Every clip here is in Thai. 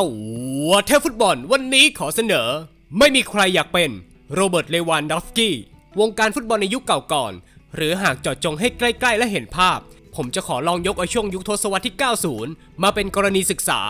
ตัวเทพฟุตบอลวันนี้ขอเสนอ ไม่มีใครอยากเป็นโรเบิร์ตเลวานดอฟสกี้วงการฟุตบอลในยุคเก่าก่อน หรือหากจาะจงให้ใกล้ ๆ และเห็นภาพ ผมจะขอลองยกเอาช่วงยุคทศวรรษที่ 90 มาเป็นกรณีศึกษา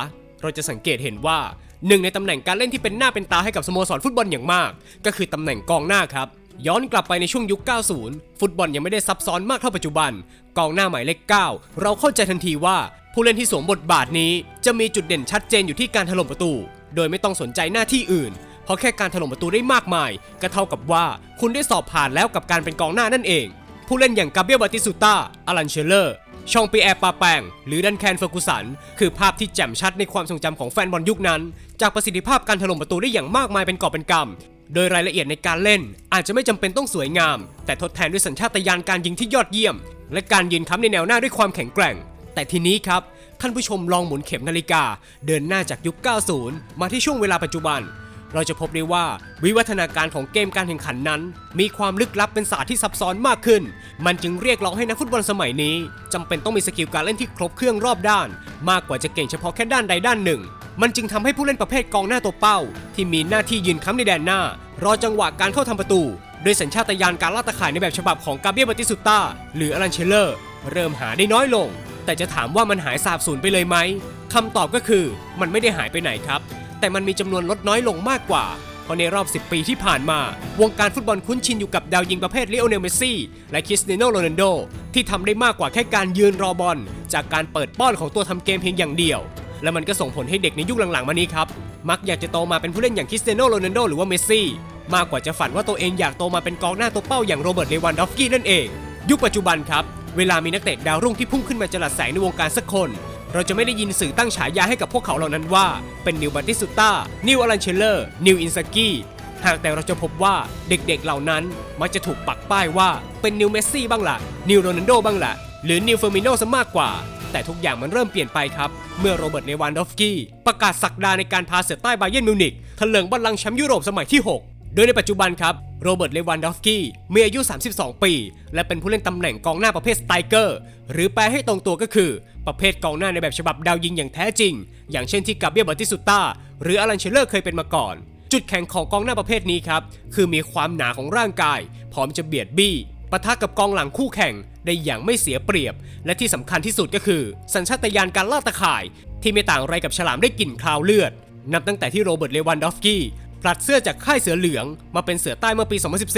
เราจะสังเกตเห็นว่าหนึ่งในตำแหน่งการเล่นที่เป็นหน้าเป็นตาให้กับสโมสรฟุตบอลอย่างมาก ก็คือตำแหน่งกองหน้าครับ ย้อนกลับไปในช่วงยุค 90 ฟุตบอลยังไม่ได้ซับซ้อนมากเท่าปัจจุบัน กองหน้าหมายเลข 9 เราเข้าใจทันทีว่าผู้เล่นที่สวมบทบาทนี้ จะมีจุดเด่นชัดเจนอยู่ที่การถล่มประตู โดยไม่ต้องสนใจหน้าที่อื่น เพราะแค่การถล่มประตูได้มากมาย ก็เท่ากับว่าคุณได้สอบผ่านแล้วกับการเป็นกองหน้านั่นเอง ผู้เล่นอย่างกาเบียบาติสตูต้าอลันเชลเลอร์ชองปีแอร์ปาแปง หรือดันแคนเฟอร์กูสัน คือภาพที่แจ่มชัดในความทรงจำของแฟนบอลยุคนั้น จากประสิทธิภาพการถล่มประตูได้อย่างมากมายเป็นกอบเป็นกำ โดยรายละเอียดในการเล่น อาจจะไม่จำเป็นต้องสวยงาม แต่ทดแทนด้วยสัญชาตญาณการยิงที่ยอดเยี่ยม และการยืนค้ำในแนวหน้าด้วยความแข็งแกร่ง แต่ทีนี้ครับ ท่านผู้ชมลองหมุนเข็มนาฬิกา เดินหน้าจากยุค 90 มาที่ช่วงเวลาปัจจุบัน เราจะพบได้ว่าวิวัฒนาการของเกมการแข่งขันนั้น มีความลึกลับเป็นศาสตร์ที่ซับซ้อนมากขึ้น มันจึงเรียกร้องให้นักฟุตบอลสมัยนี้จำเป็นต้องมีสกิลการเล่นที่ครบเครื่องรอบด้าน มากกว่าจะเก่งเฉพาะแค่ด้านใดด้านหนึ่ง มันจึงทำให้ผู้เล่นประเภทกองหน้าตัวเป้า ที่มีหน้าที่ยืนค้ำในแดนหน้า รอจังหวะการเข้าทำประตูโดยสัญชาตญาณการล่าตะข่ายในแบบฉบับของกาเบียบาติสตุต้าหรืออลันเชลเลอร์ เริ่มหาได้น้อยลง แต่จะถามว่ามันหายสาบสูญไปเลยไหมคำตอบก็คือมันไม่ได้หายไปไหนครับ แต่มันมีจำนวนลดน้อยลงมากกว่า เพราะในรอบ 10 ปีที่ผ่านมา วงการฟุตบอลคุ้นชินอยู่กับดาวยิงประเภทเลโอเนลเมสซี่ และคริสเตียโนโรนัลโด ที่ทำได้มากกว่าแค่การยืนรอบอลจากการเปิดป้อนของตัวทำเกมเพียงอย่างเดียว และมันก็ส่งผลให้เด็กในยุคหลังๆมานี้ครับ มักอยากจะโตมาเป็นผู้เล่นอย่างคริสเตียโนโรนัลโดหรือว่าเมสซี่มากกว่าจะฝันว่าตัวเองอยากโตมาเป็นกองหน้าตัวเป้าอย่างโรเบิร์ตเลวันดอฟสกี้นั่นเอง ยุคปัจจุบันครับ เวลามีนักเตะดาวรุ่งที่พุ่งขึ้นมาจลัดแสงในวงการสักคน เราจะไม่ได้ยินสื่อตั้งฉายาให้กับพวกเขาเหล่านั้นว่า เป็นนิวบัตติสตุต้า นิวอลันเชลเลอร์ นิวอินซากี้หากแต่เราจะพบว่าเด็กๆเหล่านั้นมักจะถูกปักป้ายว่าเป็นนิวเมสซี่บ้างล่ะนิวโรนัลโดบ้างล่ะหรือนิวเฟอร์มิโนซะมากกว่า แต่ทุกอย่างมันเริ่มเปลี่ยนไปครับ เมื่อโรเบิร์ตเลวันดอฟสกี้ประกาศสักดาในการพาเสือใต้บาเยิร์นมิวนิกทะเลิงบัลลังก์แชมป์ยุโรปสมัยที่ 6โดยในปัจจุบันครับ โรเบิร์ต เลวันดอฟสกี้มีอายุ 32 ปี และเป็นผู้เล่นตำแหน่งกองหน้าประเภทสไตรเกอร์ หรือแปลให้ตรงตัวก็คือ ประเภทกองหน้าในแบบฉบับดาวยิงอย่างแท้จริง อย่างเช่นที่กาเบียบาติสุต้า หรืออลันเชลเลอร์เคยเป็นมาก่อน จุดแข็งของกองหน้าประเภทนี้ครับ คือมีความหนาของร่างกาย พร้อมจะเบียดบี้ปะทะกับกองหลังคู่แข่ง ได้อย่างไม่เสียเปรียบ และที่สำคัญที่สุดก็คือ สัญชาตญาณการล่าตะข่าย ที่ไม่ต่างอะไรกับฉลามได้กลิ่นคราวเลือด นับตั้งแต่ที่โรเบิร์ตเลวันดอฟสกี้ผลัดเสื้อจากค่ายเสือเหลือง มาเป็นเสือใต้เมื่อปี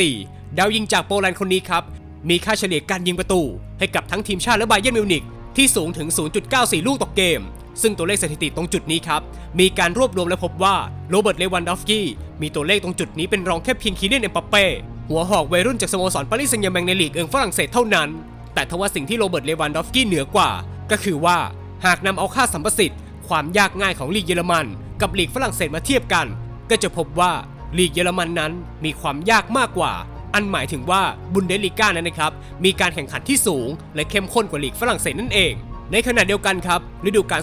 2014 ดาวยิงจากโปแลนด์คนนี้ครับ มีค่าเฉลี่ยการยิงประตู ให้กับทั้งทีมชาติและไบเยร์นมิวนิกที่สูงถึง 0.94 ลูกต่อเกม ซึ่งตัวเลขสถิติตรงจุดนี้ครับ มีการรวบรวมและพบว่าโรเบิร์ตเลวันดอฟสกี้มีตัวเลขตรงจุดนี้เป็นรองแค่เพียงคีเลนเอ็มบัปเป้หัวหอกวัยรุ่นจากสโมสรปารีสแซงต์แชร์แมงในลีกเอิงฝรั่งเศสเท่านั้น แต่ทว่าสิ่งที่โรเบิร์ตเลวันดอฟสกี้เหนือกว่า ก็คือว่าหากนำเอาค่าสัมประสิทธิ์ความยากง่ายของลีกเยอรมัน กับลีกฝรั่งเศสมาเทียบกัน ก็จะพบว่าลีกเยอรมันนั้นมีความยากมากกว่า อันหมายถึงว่าบุนเดสลีกานั้นนะครับมีการแข่งขันที่สูง และเข้มข้นกว่าลีกฝรั่งเศสนั่นเอง ในขณะเดียวกันครับฤดูกาล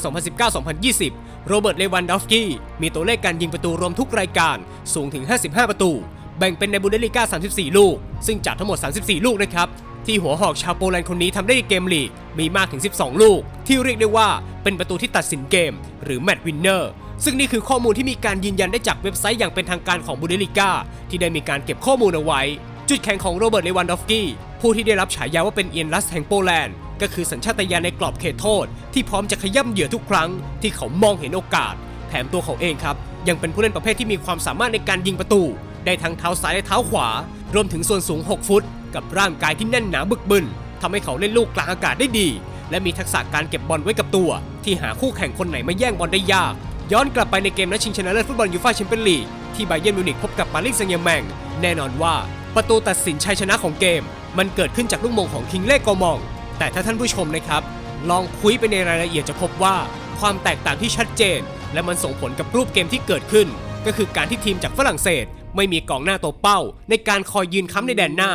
2019-2020 โรเบิร์ตเลวันดอฟสกี้มีตัวเลขการยิงประตูรวมทุกรายการสูงถึง 55 ประตู แบ่งเป็นในบุนเดสลีกา34 ลูก ซึ่งจากทั้งหมด 34 ลูกนะครับ ที่หัวหอกชาวโปแลนด์คนนี้ทำได้ในเกมลีก มีมากถึง 12 ลูก ที่เรียกได้ว่าเป็นประตูที่ตัดสินเกม หรือแมตช์วินเนอร์ซึ่งนี่คือข้อมูลที่มีการยืนยันได้จากเว็บไซต์อย่างเป็นทางการของบูเดลิก้าที่ได้มีการเก็บข้อมูลเอาไว้ จุดแข็งของโรเบิร์ตเลวันดอฟกี้ผู้ที่ได้รับฉายาว่าเป็นเอียนลัสแห่งโปแลนด์ก็คือสัญชาตญาณในกรอบเขตโทษ ที่พร้อมจะขย่ำเหยื่อทุกครั้ง ที่เขามองเห็นโอกาส แถมตัวเขาเองครับ ยังเป็นผู้เล่นประเภทที่มีความสามารถในการยิงประตู ได้ทั้งเท้าซ้ายและเท้าขวา รวมถึงส่วนสูง 6 ฟุต กับร่างกายที่แน่นหนาบึกบึนทำให้เขาเล่นลูกกลางอากาศได้ดี และมีทักษะการเก็บบอลไว้กับตัว ที่หาคู่แข่งคนไหนมาแย่งบอลได้ยาก ย้อนกลับไปในเกมนัดชิงชนะเลิศฟุตบอลยูฟ่าแชมเปี้ยนลีกที่ไบเยนมิวนิกพบกับปารีสแซงต์แชร์แมงแน่นอนว่าประตูตัดสินชัยชนะของเกม มันเกิดขึ้นจากลูกมงของคิงเล่โกมอง แต่ถ้าท่านผู้ชมนะครับ ลองคุยไปในรายละเอียดจะพบว่าความแตกต่างที่ชัดเจน และมันส่งผลกับรูปเกมที่เกิดขึ้น ก็คือการที่ทีมจากฝรั่งเศส ไม่มีกองหน้าตัวเป้า ในการคอยยืนค้ำในแดนหน้า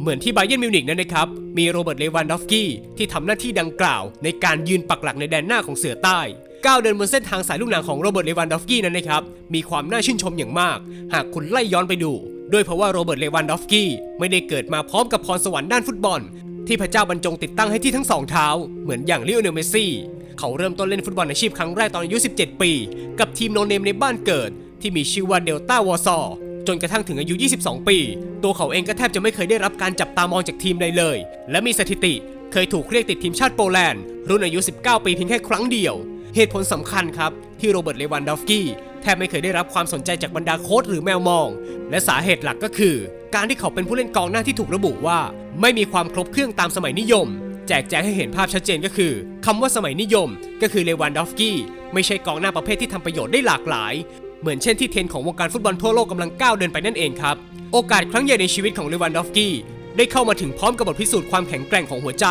เหมือนที่ไบเยนมิวนิกนั้นนะครับ มีโรเบิร์ตเลวันดอฟสกี้ที่ทำหน้าที่ดังกล่าว ในการยืนปักหลักในแดนหน้าของเสือใต้ก้าวเดินบนเส้นทางสายลูกหนังของโรเบิร์ตเลวันดอฟสกี้นั้นนะครับ มีความน่าชื่นชมอย่างมาก หากคุณไล่ย้อนไปดู ด้วยเพราะว่าโรเบิร์ตเลวันดอฟสกี้ไม่ได้เกิดมาพร้อมกับพรสวรรค์ด้านฟุตบอล ที่พระเจ้าบรรจงติดตั้งให้ที่ทั้งสองเท้า เหมือนอย่างลิโอเนลเมสซี่เขาเริ่มต้นเล่นฟุตบอลอาชีพครั้งแรกตอนอายุ 17 ปี กับทีมโนเนมในบ้านเกิด ที่มีชื่อว่าเดลต้าวอซอ จนกระทั่งถึงอายุ 22 ปี ตัวเขาเองก็แทบจะไม่เคยได้รับการจับตามองจากทีมใดเลย และมีสถิติเคยถูกเรียกติดทีมชาติโปแลนด์ รุ่นอายุ 19 ปีเพียงแค่ครั้งเดียว เหตุผลสำคัญครับ ที่โรเบิร์ตเลวันดอฟกี้แทบไม่เคยได้รับความสนใจจากบรรดาโค้ชหรือแมวมอง และสาเหตุหลักก็คือ การที่เขาเป็นผู้เล่นกองหน้าที่ถูกระบุว่า ไม่มีความครบเครื่องตามสมัยนิยม แจกแจงให้เห็นภาพชัดเจนก็คือคำว่าสมัยนิยม ก็คือเลวันดอฟกี้ไม่ใช่กองหน้าประเภทที่ทำประโยชน์ได้หลากหลาย เหมือนเช่นที่เทรนของวงการฟุตบอลทั่วโลกกำลังก้าวเดินไปนั่นเองครับ โอกาสครั้งใหญ่ในชีวิตของเลวันดอฟกี้ได้เข้ามาถึงพร้อมกับบทพิสูจน์ความแข็งแกร่งของหัวใจ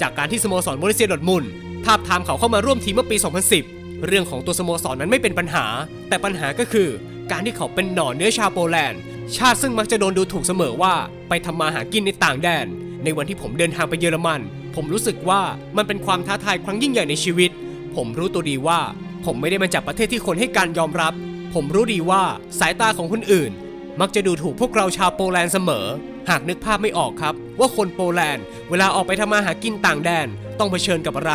จากการที่สโมสรโมริเซียดอทมุนทาบทามเขาเข้ามาร่วมทีมเมื่อปี 2010 เรื่องของตัวสโมสรนั้นไม่เป็นปัญหา แต่ปัญหาก็คือ การที่เขาเป็นหน่อเนื้อชาวโปแลนด์ ชาติซึ่งมักจะโดนดูถูกเสมอว่าไปทำมาหากินในต่างแดน ในวันที่ผมเดินทางไปเยอรมัน ผมรู้สึกว่ามันเป็นความท้าทายครั้งยิ่งใหญ่ในชีวิต ผมรู้ตัวดีว่า ผมไม่ได้มาจากประเทศที่คนให้การยอมรับ ผมรู้ดีว่าสายตาของคนอื่น มักจะดูถูกพวกเราชาวโปแลนด์เสมอ หากนึกภาพไม่ออกครับ ว่าคนโปแลนด์ เวลาออกไปทำมาหากินต่างแดน ต้องเผชิญกับอะไร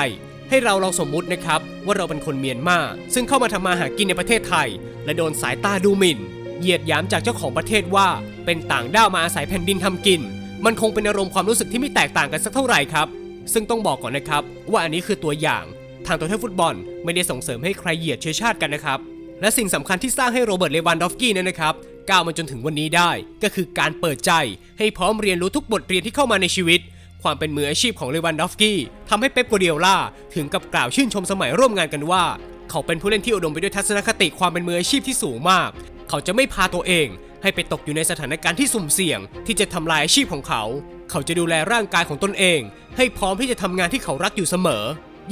ให้เราลองสมมุตินะครับ ว่าเราเป็นคนเมียนมาซึ่งเข้ามาทำมาหากินในประเทศไทย และโดนสายตาดูหมิ่นเหยียดหยามจากเจ้าของประเทศว่า เป็นต่างด้าวมาอาศัยแผ่นดินทำกิน มันคงเป็นอารมณ์ความรู้สึกที่ไม่แตกต่างกันสักเท่าไหร่ครับ ซึ่งต้องบอกก่อนนะครับ ว่าอันนี้คือตัวอย่าง ทางตัวเทพฟุตบอลไม่ได้ส่งเสริมให้ใครเหยียดเชื้อชาติกันนะครับ และสิ่งสำคัญที่สร้างให้โรเบิร์ต เลวันดอฟสกี้นี่ยนะครับก้าวมาจนถึงวันนี้ได้ ก็คือการเปิดใจ ให้พร้อมเรียนรู้ทุกบทเรียนที่เข้ามาในชีวิต ความเป็นมืออาชีพของเลวันดอฟสกี้ทำให้เป๊ปกัวเดียล่าถึงกับกล่าวชื่นชมสมัยร่วมงานกันว่า เขาเป็นผู้เล่นที่อุดมไปด้วยทัศนคติความเป็นมืออาชีพที่สูงมาก เขาจะไม่พาตัวเองให้ไปตกอยู่ในสถานการณ์ที่สุ่มเสี่ยง ที่จะทำลายอาชีพของเขา เขาจะดูแลร่างกายของตนเอง ให้พร้อมที่จะทำงานที่เขารักอยู่เสมอ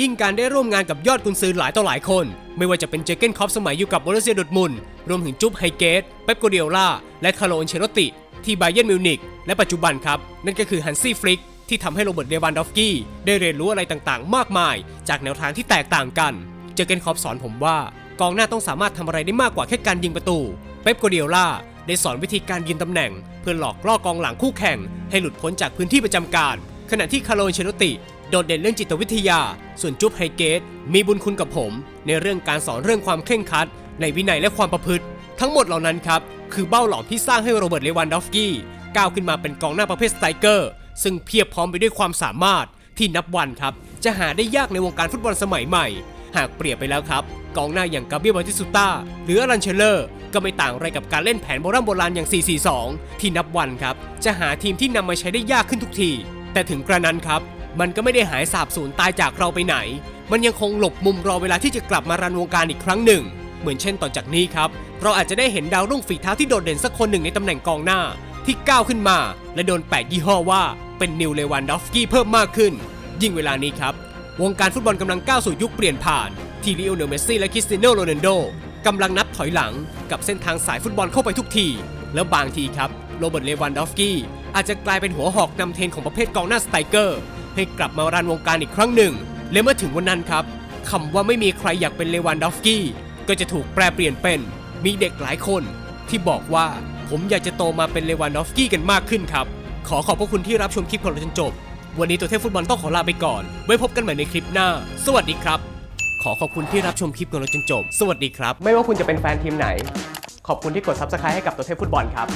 ยิ่งการได้ร่วมงานกับยอดกุนซือหลายต่อหลายคน ไม่ว่าจะเป็นเจเกนคอปสมัยอยู่กับบรูเซียดอร์มุนรวมถึงจุ๊บไฮเกตเป๊ปโกเดียล่าและคาร์โลอันเชโรติ ที่ไบเยนมิวนิกและปัจจุบันครับ นั่นก็คือฮันซี่ฟลิกที่ทำให้โรเบิร์ตเลวันดอฟกี้ได้เรียนรู้อะไรต่างๆ มากมาย จากแนวทางที่แตกต่างกัน เจเกนคอปสอนผมว่ากองหน้าต้องสามารถทำอะไรได้มากกว่าแค่การยิงประตู เป๊ปโกเดียล่าได้สอนวิธีการยืนตำแหน่ง เพื่อหลอกล่อกองหลังคู่แข่ง ให้หลุดพ้นจากพื้นที่ประจำการ ขณะที่คาร์โลอันเชโรติ โดดเด่นเรื่องจิตวิทยา ส่วนจุ๊บไฮเกตมีบุญคุณกับผม ในเรื่องการสอนเรื่องความเคร่งครัด ในวินัยและความประพฤติ ทั้งหมดเหล่านั้นครับ คือเบ้าหลอมที่สร้างให้โรเบิร์ตเลวันดอฟกี้ก้าวขึ้นมาเป็นกองหน้าประเภทสไตรเกอร์ ซึ่งเพียบพร้อมไปด้วยความสามารถที่นับวันครับ จะหาได้ยากในวงการฟุตบอลสมัยใหม่ หากเปรียบไปแล้วครับ กองหน้าอย่างกาเบียบาติสตุต้าหรืออลันเชลเลอร์ ก็ไม่ต่างอะไรกับการเล่นแผนโบราณโบราณอย่าง 4-4-2 ที่นับวันครับ จะหาทีมที่นำมาใช้ได้ยากขึ้นทุกที แต่ถึงกระนั้นครับ มันก็ไม่ได้หายสาบสูญตายจากเราไปไหน มันยังคงหลบมุมรอเวลาที่จะกลับมารันวงการอีกครั้งหนึ่ง เหมือนเช่นต่อจากนี้ครับ เราอาจจะได้เห็นดาวรุ่งฝีเท้าที่โดดเด่นสักคนหนึ่งในตำแหน่งกองหน้า ที่ก้าวขึ้นมา และโดนแปะยี่ห้อว่าเป็นนิวเลวันดอฟสกี้เพิ่มมากขึ้น ยิ่งเวลานี้ครับ วงการฟุตบอลกำลังก้าวสู่ยุคเปลี่ยนผ่านที่ลิโอเนลเมสซี่และคริสเตียโนโรนัลโดกำลังนับถอยหลังกับเส้นทางสายฟุตบอลเข้าไปทุกที แล้วบางทีครับโรเบิร์ตเลวันดอฟสกี้อาจจะกลายเป็นหัวหอกนำเทรนของประเภทกองหน้าสไตรเกอร์ ให้กลับมารันวงการอีกครั้งหนึ่ง และเมื่อถึงวันนั้นครับคำว่าไม่มีใครอยากเป็นเลวันดอฟสกี้ ก็จะถูกแปลเปลี่ยนเป็น มีเด็กหลายคนที่บอกว่าผมอยากจะโตมาเป็นเลวันดอฟสกี้กันมากขึ้นครับ ขอขอบพระคุณที่รับชมคลิปของเราจนจบ วันนี้ตัวเทพฟุตบอลต้องขอลาไปก่อน ไว้พบกันใหม่ในคลิปหน้า สวัสดีครับ ขอขอบคุณที่รับชมคลิปของเราจนจบ สวัสดีครับ ไม่ว่าคุณจะเป็นแฟนทีมไหน ขอบคุณที่กด subscribe ให้กับตัวเทพฟุตบอลครับ